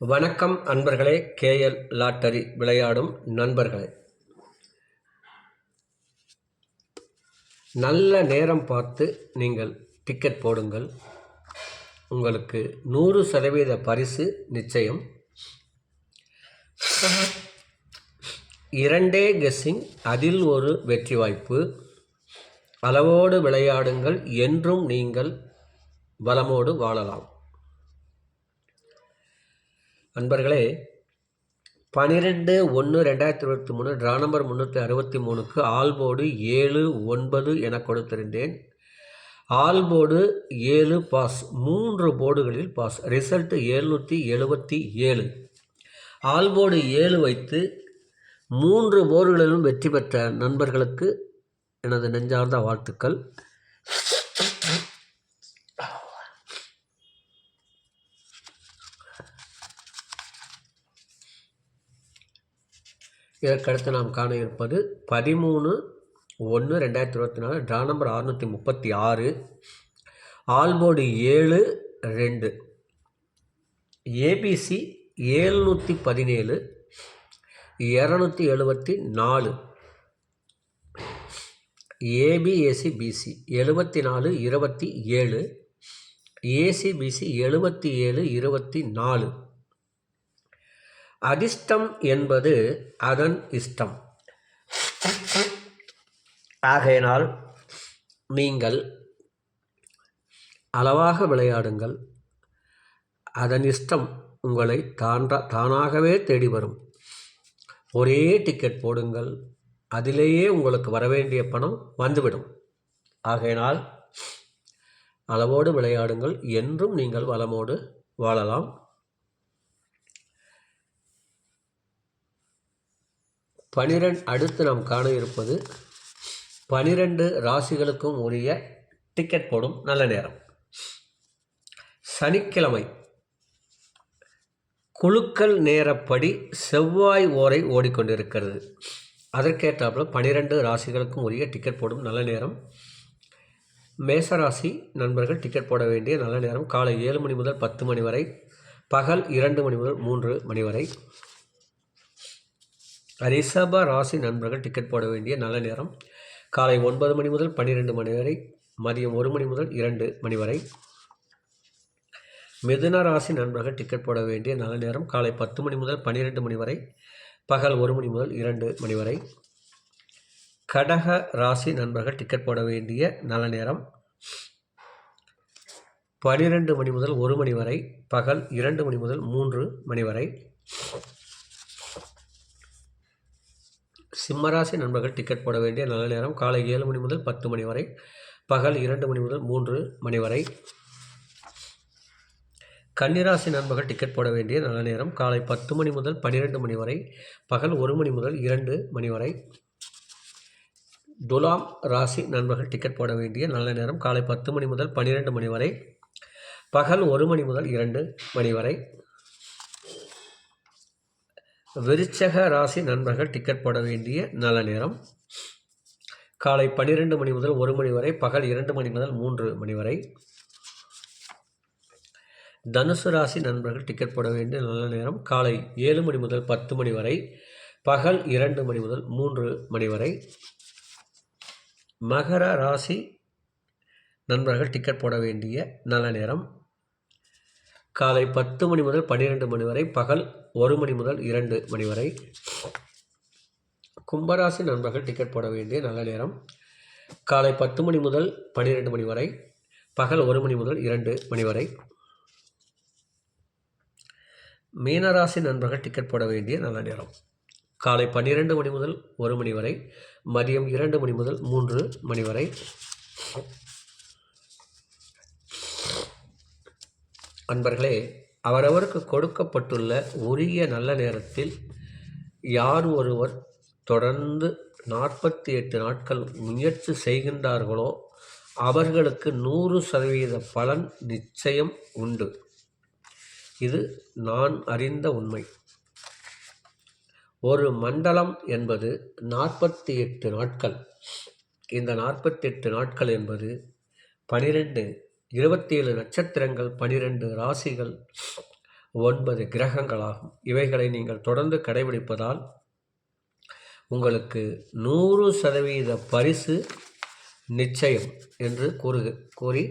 வணக்கம் அன்பர்களே KL lottery விளையாடும் நண்பர்களே. நல்ல நேரம் பார்த்து நீங்கள் டிக்கெட் போடுங்கள். உங்களுக்கு நூறு சதவீத பரிசு நிச்சயம். இரண்டே கெஸ்ஸிங் அதில் ஒரு வெற்றி வாய்ப்பு. அளவோடு விளையாடுங்கள் என்றும் நீங்கள் வளமோடு வாழலாம். அன்பர்களே பனிரெண்டு ஒன்று ரெண்டாயிரத்தி இருபத்தி மூணு ட்ரா நம்பர் முந்நூற்றி அறுபத்தி மூணுக்கு ஆல்போர்டு ஏழு ஒன்பது என கொடுத்திருந்தேன். ஆல்போர்டு ஏழு பாஸ் மூன்று போர்டுகளில் பாஸ். ரிசல்ட் எழுநூற்றி எழுபத்தி ஏழு. ஆல்போர்டு ஏழு வைத்து மூன்று போர்டுகளிலும் வெற்றி பெற்ற நண்பர்களுக்கு எனது நெஞ்சார்ந்த வாழ்த்துக்கள். இதற்கடுத்து நாம் காண இருப்பது பதிமூணு ஒன்று ரெண்டாயிரத்தி இருபத்தி நாலு ட்ரா நம்பர் அறுநூற்றி முப்பத்தி ஆறு ஆல்போர்டு ஏழு ரெண்டு. ஏபிசி ஏழ்நூற்றி பதினேழு இரநூத்தி எழுபத்தி நாலு. ஏபிஏசி பிசி எழுபத்தி நாலு இருபத்தி ஏழு. ஏசிபிசி எழுபத்தி ஏழு இருபத்தி நாலு. அதிர்ஷ்டம் என்பது அதன் இஷ்டம். ஆகையினால் நீங்கள் அளவாக விளையாடுங்கள். அதன் இஷ்டம் உங்களை தாண்டா தானாகவே தேடி வரும். ஒரே டிக்கெட் போடுங்கள். அதிலேயே உங்களுக்கு வரவேண்டிய பணம் வந்துவிடும். ஆகையினால் அளவோடு விளையாடுங்கள். என்றும் நீங்கள் வளமோடு வாழலாம். பனிரெண்டு அடுத்து நாம் காண இருப்பது பனிரெண்டு ராசிகளுக்கும் உரிய டிக்கெட் போடும் நல்ல நேரம். சனிக்கிழமை. குழுக்கள் நேரப்படி செவ்வாய் ஓரை ஓடிக்கொண்டிருக்கிறது. அதற்கேற்றாப்புல பனிரெண்டு ராசிகளுக்கும் உரிய டிக்கெட் போடும் நல்ல நேரம். மேசராசி நண்பர்கள் டிக்கெட் போட வேண்டிய நல்ல நேரம். காலை ஏழு மணி முதல் பத்து மணி வரை பகல் இரண்டு மணி முதல் மூன்று மணி வரை. ரிஷப ராசி நண்பர்கள் டிக்கெட் போட வேண்டிய நல்ல நேரம். காலை ஒன்பது மணி முதல் பன்னிரெண்டு மணி வரை மதியம் ஒரு மணி முதல் இரண்டு மணி வரை. மிதுன ராசி நண்பர்கள் டிக்கெட் போட வேண்டிய நல்ல நேரம். காலை பத்து மணி முதல் பன்னிரெண்டு மணி வரை பகல் ஒரு மணி முதல் இரண்டு மணி வரை. கடக ராசி நண்பர்கள் டிக்கெட் போட வேண்டிய நல்ல நேரம். பனிரெண்டு மணி முதல் ஒரு மணி வரை பகல் இரண்டு மணி முதல் மூன்று மணி வரை. சிம்மராசி நண்பர்கள் டிக்கெட் போட வேண்டிய நல்ல நேரம் காலை ஏழு மணி முதல் பத்து மணி வரை பகல் இரண்டு மணி முதல் மூன்று மணி வரை. கன்னிராசி நண்பர்கள் டிக்கெட் போட வேண்டிய நல்ல நேரம் காலை பத்து மணி முதல் பன்னிரெண்டு மணி வரை பகல் ஒரு மணி முதல் இரண்டு மணி வரை. துலாம் ராசி நண்பர்கள் டிக்கெட் போட வேண்டிய நல்ல நேரம் காலை பத்து மணி முதல் பன்னிரெண்டு மணி வரை பகல் ஒரு மணி முதல் இரண்டு மணி வரை. விருச்சக ராசி நண்பர்கள் டிக்கெட் போட வேண்டிய நல்ல நேரம். காலை பன்னிரெண்டு மணி முதல் ஒரு மணி வரை பகல் இரண்டு மணி முதல் மூன்று மணி வரை. தனுசு ராசி நண்பர்கள் டிக்கெட் போட வேண்டிய நல்ல நேரம். காலை ஏழு மணி முதல் பத்து மணி வரை பகல் இரண்டு மணி முதல் மூன்று மணி வரை. மகர ராசி நண்பர்கள் டிக்கெட் போட வேண்டிய நல்ல நேரம். காலை பத்து மணி முதல் பன்னிரெண்டு மணி வரை பகல் ஒரு மணி முதல் இரண்டு மணி வரை. கும்பராசி நண்பர்கள் டிக்கெட் போட வேண்டிய நல்ல நேரம். காலை பத்து மணி முதல் பன்னிரெண்டு மணி வரை பகல் ஒரு மணி முதல் இரண்டு மணி வரை. மீனராசி நண்பர்கள் டிக்கெட் போட வேண்டிய நல்ல நேரம். காலை பன்னிரெண்டு மணி முதல் ஒரு மணி வரை மதியம் இரண்டு மணி முதல் மூன்று மணி வரை. அன்பர்களே அவரவருக்கு கொடுக்கப்பட்டுள்ள உரிய நல்ல நேரத்தில் யார் ஒருவர் தொடர்ந்து நாற்பத்தி எட்டு நாட்கள் முயற்சி செய்கின்றார்களோ அவர்களுக்கு நூறு சதவீத பலன் நிச்சயம் உண்டு. இது நான் அறிந்த உண்மை. ஒரு மண்டலம் என்பது நாற்பத்தி எட்டு நாட்கள். இந்த நாற்பத்தி எட்டு நாட்கள் என்பது பனிரெண்டு இருபத்தேழு நட்சத்திரங்கள் பனிரெண்டு ராசிகள் ஒன்பது கிரகங்களாகும். இவைகளை நீங்கள் தொடர்ந்து கடைபிடிப்பதால் உங்களுக்கு நூறு சதவீத பரிசு நிச்சயம் என்று கூறு கூறி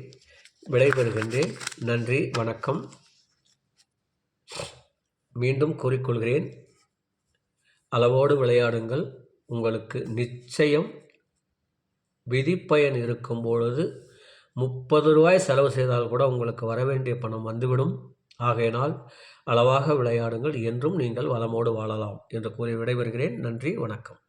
விடைபெறுகின்றேன். நன்றி வணக்கம். மீண்டும் கூறிக்கொள்கிறேன். அளவோடு விளையாடுங்கள். உங்களுக்கு நிச்சயம் விதிப்பயன் இருக்கும் பொழுது முப்பது ரூபாய் செலவு செய்தால் கூட உங்களுக்கு வர வேண்டிய பணம் வந்துவிடும். ஆகையினால் அளவாக விளையாடுங்கள் என்றும் நீங்கள் வளமோடு வாழலாம் என்று கூறி விடைபெறுகிறேன். நன்றி வணக்கம்.